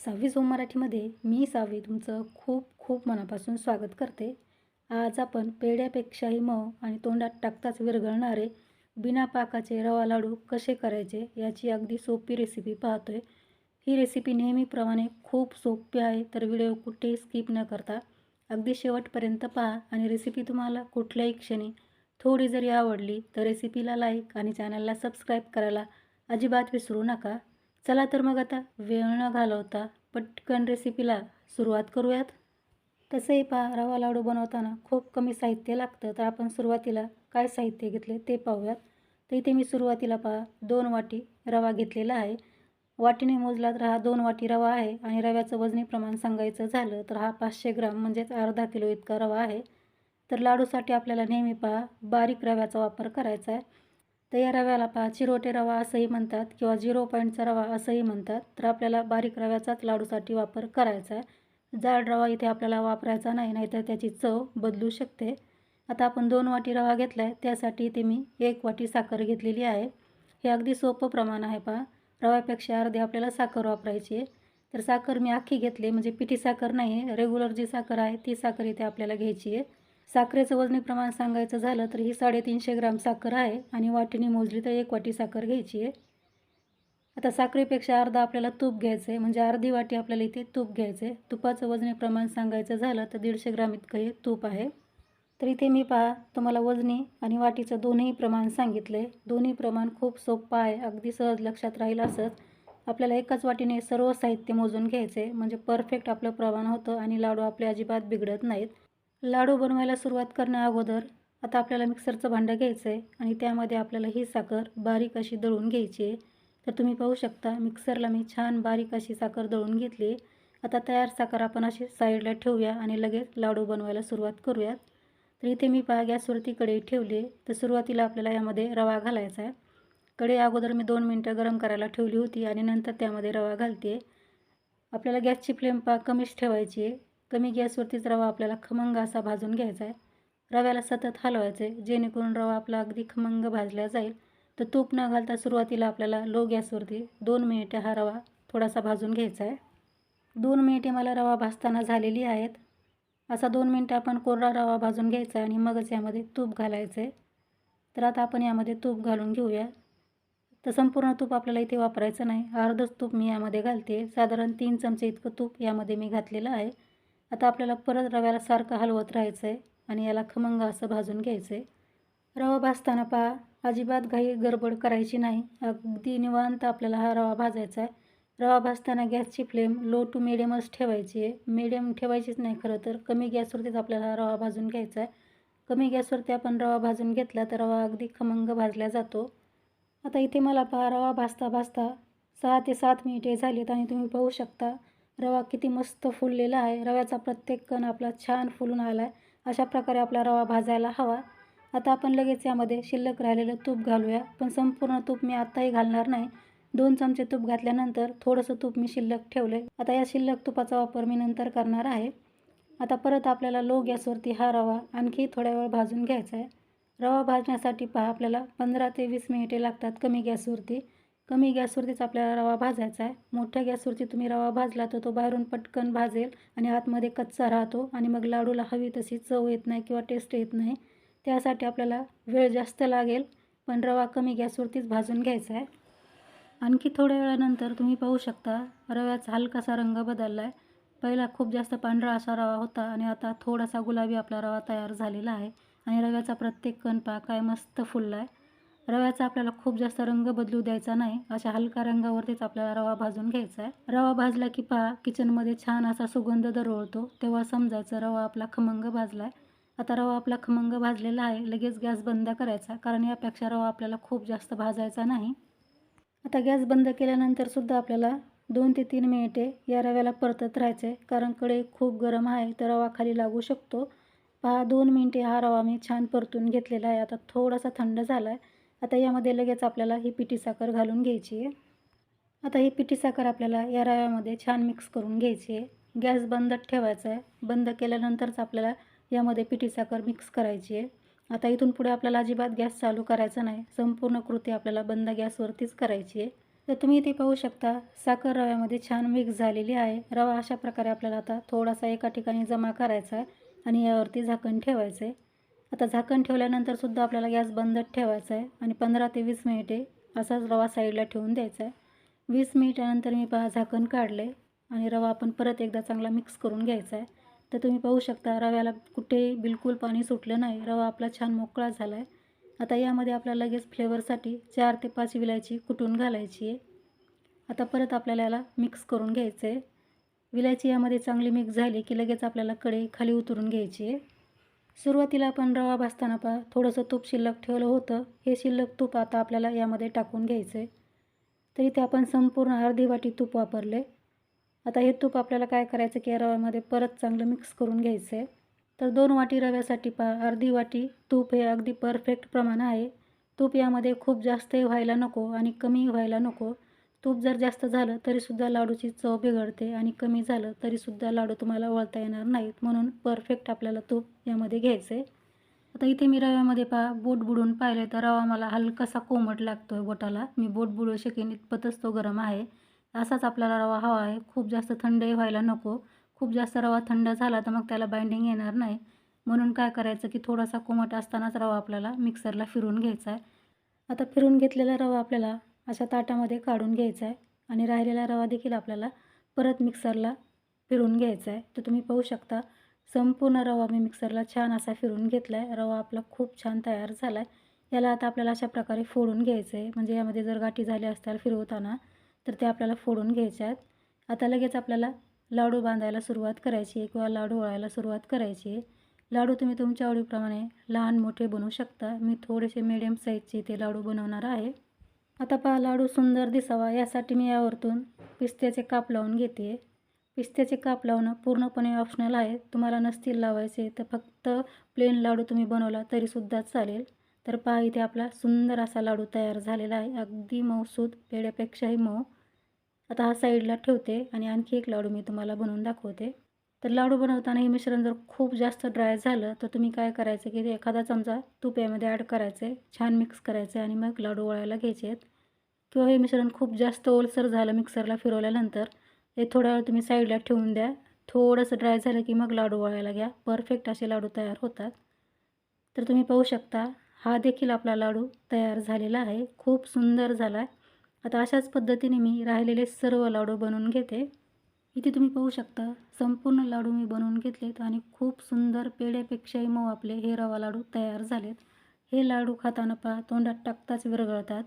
सहावी झोम मराठीमध्ये मी सावी तुमचं खूप खूप मनापासून स्वागत करते. आज आपण पेढ्यापेक्षाही मऊ आणि तोंडात टाकताच विरघळणारे बिना पाकाचे रवा लाडू कसे करायचे याची अगदी सोपी रेसिपी पाहतोय. ही रेसिपी नेहमीप्रमाणे खूप सोपी आहे तर व्हिडिओ कुठेही स्किप न करता अगदी शेवटपर्यंत पहा आणि रेसिपी तुम्हाला कुठल्याही क्षणी थोडी जरी आवडली तर रेसिपीला लाईक आणि चॅनलला सबस्क्राईब करायला अजिबात विसरू नका. चला तर मग आता वेळ न घालवता पटकन रेसिपीला सुरुवात करूयात. तसंही पहा रवा लाडू बनवताना खूप कमी साहित्य लागतं. तर आपण सुरुवातीला काय साहित्य घेतले ते पाहूयात. तर इथे मी सुरुवातीला पहा दोन वाटी रवा घेतलेला आहे. वाटीने मोजला तर हा दोन वाटी रवा आहे आणि रव्याचं वजनी प्रमाण सांगायचं झालं तर हा पाचशे ग्राम म्हणजेच अर्धा किलो इतका रवा आहे. तर लाडूसाठी आपल्याला नेहमी पहा बारीक रव्याचा वापर करायचा आहे. तर या रव्याला पहा. चिरोटे रवा असंही म्हणतात किंवा झिरो पॉईंटचा रवा असंही म्हणतात. तर आपल्याला बारीक रव्याचाच लाडूसाठी वापर करायचा आहे. जाड रवा इथे आपल्याला वापरायचा नाही नाहीतर त्याची चव बदलू शकते. आता आपण दोन वाटी रवा घेतला आहे त्यासाठी इथे मी एक वाटी साखर घेतलेली आहे. हे अगदी सोपं प्रमाण आहे पहा. रव्यापेक्षा अर्धी आपल्याला साखर वापरायची आहे. तर साखर मी अख्खी घेतली म्हणजे पिठी साखर नाही आहे. रेग्युलर जी साखर आहे ती साखर इथे आपल्याला घ्यायची आहे. साखरेचं वजनी प्रमाण सांगायचं झालं तर ही साडेतीनशे ग्राम साखर आहे आणि वाटीने मोजली तर एक वाटी साखर घ्यायची आहे. आता साखरेपेक्षा अर्धा आपल्याला तूप घ्यायचं आहे म्हणजे अर्धी वाटी आपल्याला इथे तूप घ्यायचं आहे तुपाचं वजनी प्रमाण सांगायचं झालं तर दीडशे ग्राम इतकं हे तूप आहे. तर इथे मी पहा तुम्हाला वजनी आणि वाटीचं दोन्ही प्रमाण सांगितलं आहे दोन्ही प्रमाण खूप सोपं आहे अगदी सहज लक्षात राहील असंच. आपल्याला एकाच वाटीने सर्व साहित्य मोजून घ्यायचं आहे म्हणजे परफेक्ट आपलं प्रमाण होतं आणि लाडू आपले अजिबात बिघडत नाहीत. लाडू बनवायला सुरुवात करण्या अगोदर आता आपल्याला मिक्सरचं भांडं घ्यायचं आहे आणि त्यामध्ये आपल्याला ही साखर बारीक अशी दळून घ्यायची आहे. तर तुम्ही पाहू शकता मिक्सरला मी छान बारीक अशी साखर दळून घेतली आता तयार साखर आपण अशी साईडला ठेवूया आणि लगेच लाडू बनवायला सुरुवात करूयात. तर इथे मी पहा गॅसवरती कढई ठेवली तर सुरुवातीला आपल्याला यामध्ये रवा घालायचा आहे. कढई अगोदर मी दोन मिनटं गरम करायला ठेवली होती आणि नंतर त्यामध्ये रवा घालते. आपल्याला गॅसची फ्लेम पा कमीच ठेवायची आहे. कमी गॅसवरतीच रवा आपल्याला खमंग असा भाजून घ्यायचा आहे. रव्याला सतत हलवायचं आहे जेणेकरून रवा आपला अगदी खमंग भाजला जाईल. तर तूप न घालता सुरुवातीला आपल्याला लो गॅसवरती दोन मिनिटे हा रवा थोडासा भाजून घ्यायचा आहे. दोन मिनिटे मला रवा भाजताना झालेली आहेत. असा दोन मिनटं आपण कोरडा रवा भाजून घ्यायचा आणि मगच यामध्ये तूप घालायचं आहे. तर आता आपण यामध्ये तूप घालून घेऊया. तर संपूर्ण तूप आपल्याला इथे वापरायचं नाही. अर्धच तूप मी यामध्ये घालते. साधारण तीन चमचे इतकं तूप यामध्ये मी घातलेलं आहे. आता आपल्याला परत रव्याला सारखं हलवत राहायचं आहे आणि याला खमंग असं भाजून घ्यायचं आहे रवा भाजताना पहा अजिबात घाई गडबड करायची नाही. अगदी निवांत आपल्याला हा रवा भाजायचा आहे. रवा भाजताना गॅसची फ्लेम लो टू मिडियमच ठेवायची आहे. मिडियम ठेवायचीच नाही खरं तर. कमी गॅसवरतीच आपल्याला हा रवा भाजून घ्यायचा आहे. कमी गॅसवरती आपण रवा भाजून घेतला तर रवा अगदी खमंग भाजला जातो. आता इथे मला पहा रवा भाजता भाजता सहा ते सात मिनिटे झालीत आणि तुम्ही पाहू शकता रवा किती मस्त फुललेला आहे. रव्याचा प्रत्येक कण आपला छान फुलून आला आहे अशा प्रकारे आपला रवा भाजायला हवा. आता आपण लगेच यामध्ये शिल्लक राहिलेलं तूप घालूया. पण संपूर्ण तूप मी आत्ताही घालणार नाही. दोन चमचे तूप घातल्यानंतर थोडंसं तूप मी शिल्लक ठेवलं आहे आता या शिल्लक तुपाचा वापर मी नंतर करणार आहे. आता परत आपल्याला लो गॅसवरती हा रवा आणखी थोड्या वेळ भाजून घ्यायचा आहे. रवा भाजण्यासाठी पहा आपल्याला पंधरा ते वीस मिनिटे लागतात कमी गॅसवरती. कमी गॅसवरतीच आपल्याला रवा भाजायचा आहे. मोठ्या गॅसवरती तुम्ही रवा भाजला तर तो बाहेरून पटकन भाजेल आणि आतमध्ये कच्चा राहतो आणि मग लाडूला हवी तशी चव येत नाही किंवा टेस्ट येत नाही. त्यासाठी आपल्याला वेळ जास्त लागेल पण रवा कमी गॅसवरतीच भाजून घ्यायचा आहे. आणखी थोड्या वेळानंतर तुम्ही पाहू शकता रव्याचा हलकासा रंग बदलला आहे पहिला खूप जास्त पांढरा असा रवा होता आणि आता थोडासा गुलाबी आपला रवा तयार झालेला आहे. आणि रव्याचा प्रत्येक कणपा काय मस्त फुलला आहे रव्याचा आपल्याला खूप जास्त रंग बदलू द्यायचा नाही. अशा हलका रंगावरतीच आपल्याला रवा भाजून घ्यायचा आहे. रवा भाजला की पहा किचनमध्ये छान असा सुगंध दरवळतो. तेव्हा समजायचं रवा आपला खमंग भाजला आहे आता रवा आपला खमंग भाजलेला आहे लगेच गॅस बंद करायचा कारण यापेक्षा रवा आपल्याला खूप जास्त भाजायचा नाही. आता गॅस बंद केल्यानंतर सुद्धा आपल्याला दोन ते तीन मिनिटे या रव्याला परतत राहायचं आहे कारण कडे खूप गरम आहे तर रवा खाली लागू शकतो. पहा दोन मिनिटे हा रवा मी छान परतून घेतलेला आहे. आता थोडासा थंड झाला आहे आता यामध्ये लगेच आपल्याला ही पिठी साखर घालून घ्यायची आहे. आता ही पिठी साखर आपल्याला या रव्यामध्ये छान मिक्स करून घ्यायची आहे. गॅस बंद ठेवायचा आहे. बंद केल्यानंतरच आपल्याला यामध्ये पिठी साखर मिक्स करायची आहे. आता इथून पुढे आपल्याला अजिबात गॅस चालू करायचा नाही. संपूर्ण कृती आपल्याला बंद गॅसवरतीच करायची आहे. तर तुम्ही इथे पाहू शकता साखर रव्यामध्ये छान मिक्स झालेली आहे. रवा अशा प्रकारे आपल्याला आता थोडासा एका ठिकाणी जमा करायचा आहे आणि यावरती झाकण ठेवायचं आहे. आता झाकण ठेवल्यानंतर सुद्धा आपल्याला गॅस बंद ठेवायचा आहे. आणि पंधरा ते वीस मिनिटे असाच रवा साईडला ठेवून द्यायचा आहे. वीस मिनिटानंतर मी पहा झाकण काढले आणि रवा आपण परत एकदा चांगला मिक्स करून घ्यायचा आहे. तर तुम्ही पाहू शकता रव्याला कुठेही बिलकुल पाणी सुटलं नाही. रवा आपला छान मोकळा झाला आहे आता यामध्ये आपल्याला लगेच फ्लेवरसाठी चार ते पाच विलायची कुटून घालायची आहे. आता परत आपल्याला याला मिक्स करून घ्यायचं आहे. विलायची यामध्ये चांगली मिक्स झाली की लगेच आपल्याला कडे खाली उतरून घ्यायची आहे. सुरुवातीला आपण रवा भाजताना पा थोडंसं तूप शिल्लक ठेवलं होतं. हे शिल्लक तूप आता आपल्याला यामध्ये टाकून घ्यायचं आहे तर इथे आपण संपूर्ण अर्धी वाटी तूप वापरले. आता हे तूप आपल्याला काय करायचं की या रव्यामध्ये परत चांगलं मिक्स करून घ्यायचं आहे तर दोन वाटी रव्यासाठी पा अर्धी वाटी तूप हे अगदी परफेक्ट प्रमाण आहे. तूप यामध्ये खूप जास्तही व्हायला नको आणि कमी व्हायला नको. तूप जर जास्त झालं तरीसुद्धा लाडूची चव बिघडते आणि कमी झालं तरीसुद्धा लाडू तुम्हाला वळता येणार नाहीत. म्हणून परफेक्ट आपल्याला तूप यामध्ये घ्यायचं आहे आता इथे मी रव्यामध्ये पा बोट बुडून पाहिले तर रवा मला हलकासा कोमट लागतो आहे बोटाला. मी बोट बुडू शकेन इतपतच तो गरम आहे. असाच आपल्याला रवा हवा आहे. खूप जास्त थंडही व्हायला नको. खूप जास्त रवा थंड झाला तर मग त्याला बाइंडिंग येणार नाही. म्हणून काय करायचं की थोडासा कोमट असतानाच रवा आपल्याला मिक्सरला फिरून घ्यायचा आहे आता फिरून घेतलेला रवा आपल्याला अशा ताटामध्ये काढून घ्यायचा आहे आणि राहिलेला रवा देखील आपल्याला परत मिक्सरला फिरून घ्यायचा आहे. तर तुम्ही पाहू शकता संपूर्ण रवा मी मिक्सरला छान असा फिरून घेतला आहे रवा आपला खूप छान तयार झाला आहे याला आता आपल्याला अशा प्रकारे फोडून घ्यायचं आहे. म्हणजे यामध्ये जर गाठी झाल्या असतील फिरवताना तर ते आपल्याला फोडून घ्यायचे आहेत. आता लगेच आपल्याला लाडू बांधायला सुरुवात करायची आहे किंवा लाडू वळायला सुरुवात करायची आहे. लाडू तुम्ही तुमच्या आवडीप्रमाणे लहान मोठे बनवू शकता. मी थोडेसे मिडियम साईजचे ते लाडू बनवणार आहे. आता पहा लाडू सुंदर दिसावा यासाठी मी यावरतून पिस्त्याचे काप लावून घेते. पिस्त्याचे काप लावणं पूर्णपणे ऑप्शनल आहे. तुम्हाला नसतील लावायचे तर फक्त प्लेन लाडू तुम्ही बनवला तरीसुद्धा चालेल. तर पहा इथे आपला सुंदर असा लाडू तयार झालेला आहे. अगदी मऊसूद पेड्यापेक्षाही मऊ. आता हा साईडला ठेवते आणि आणखी एक लाडू मी तुम्हाला बनवून दाखवते. तर लाडू बनवताना हे मिश्रण जर खूप जास्त ड्राय झालं तर तुम्ही काय करायचं की एखादा चमचा तूप यामध्ये ॲड करायचं आहे छान मिक्स करायचं आहे आणि मग लाडू वळायला घ्यायचे. आहेत किंवा हे मिश्रण खूप जास्त ओलसर झालं मिक्सरला फिरवल्यानंतर हे थोडा वेळ तुम्ही साईडला ठेवून द्या. थोडंसं ड्राय झालं की मग लाडू वळायला घ्या. परफेक्ट असे लाडू तयार होतात. तर तुम्ही पाहू शकता हा देखील आपला लाडू तयार झालेला आहे. खूप सुंदर झाला आहे आता अशाच पद्धतीने मी राहिलेले सर्व लाडू बनवून घेते. इथे तुम्ही पाहू शकता संपूर्ण लाडू मी बनवून घेतलेत आणि खूप सुंदर पेढ्यापेक्षाही मऊ आपले हे रवा लाडू तयार झालेत. हे लाडू खाताना पहा तोंडात टाकताच विरघळतात.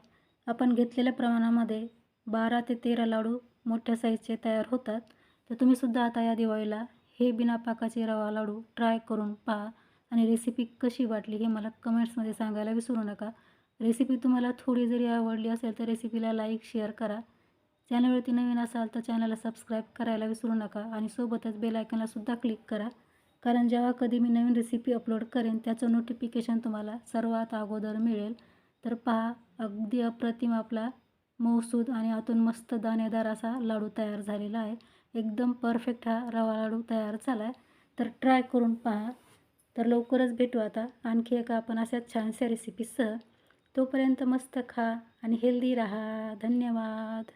आपण घेतलेल्या प्रमाणामध्ये बारा ते तेरा लाडू मोठ्या साईजचे तयार होतात. तर तुम्हीसुद्धा आता या दिवाळीला हे बिना पाकाचे रवा लाडू ट्राय करून पहा. आणि रेसिपी कशी वाटली हे मला कमेंट्समध्ये सांगायला विसरू नका. रेसिपी तुम्हाला थोडी जरी आवडली असेल तर रेसिपीला लाईक शेअर करा. चॅनलवरती नवीन असाल तर चॅनलला सबस्क्राईब करायला विसरू नका आणि सोबतच बेल आयकनलासुद्धा क्लिक करा. कारण जेव्हा कधी मी नवीन रेसिपी अपलोड करेन त्याचं नोटिफिकेशन तुम्हाला सर्वात अगोदर मिळेल. तर पहा अगदी अप्रतिम आपला मऊसूद आणि आतून मस्त दाणेदार असा लाडू तयार झालेला आहे. एकदम परफेक्ट हा रवा लाडू तयार झाला आहे तर ट्राय करून पहा. तर लवकरच भेटू आता. आणखी एका आपण अशाच छानशा रेसिपीसह तोपर्यंत मस्त खा आणि हेल्दी राहा. धन्यवाद.